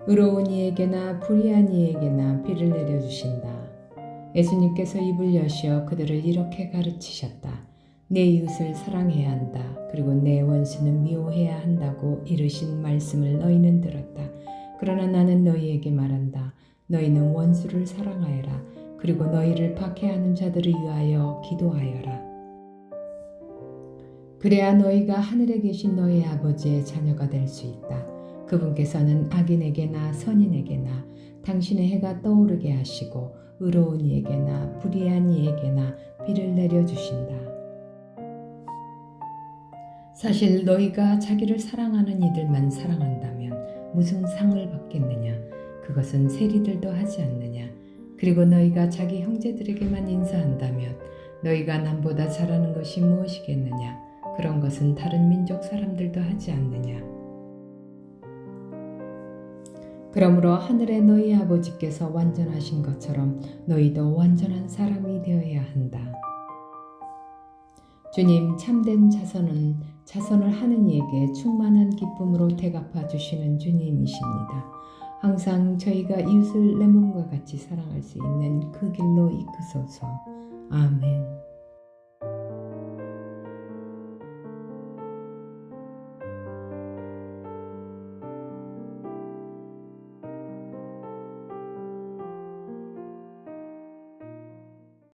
의로운 이에게나 불의한 이에게나 비를 내려주신다. 예수님께서 입을 여시어 그들을 이렇게 가르치셨다. 내 이웃을 사랑해야 한다. 그리고 내 원수는 미워해야 한다고 이르신 말씀을 너희는 들었다. 그러나 나는 너희에게 말한다. 너희는 원수를 사랑하여라. 그리고 너희를 박해하는 자들을 위하여 기도하여라. 그래야 너희가 하늘에 계신 너희 아버지의 자녀가 될 수 있다. 그분께서는 악인에게나 선인에게나 당신의 해가 떠오르게 하시고 의로운 이에게나 불의한 이에게나 비를 내려 주신다. 사실 너희가 자기를 사랑하는 이들만 사랑한다면 무슨 상을 받겠느냐? 그것은 세리들도 하지 않느냐? 그리고 너희가 자기 형제들에게만 인사한다면 너희가 남보다 잘하는 것이 무엇이겠느냐? 그런 것은 다른 민족 사람들도 하지 그러므로 하늘의 너희 아버지께서 완전하신 것처럼 너희도 완전한 사람이 되어야 한다. 주님 참된 자선은 자선을 하는 이에게 충만한 기쁨으로 대갚아 주시는 주님이십니다. 항상 저희가 이웃을 내 몸과 같이 사랑할 수 있는 그 길로 이끄소서. 아멘.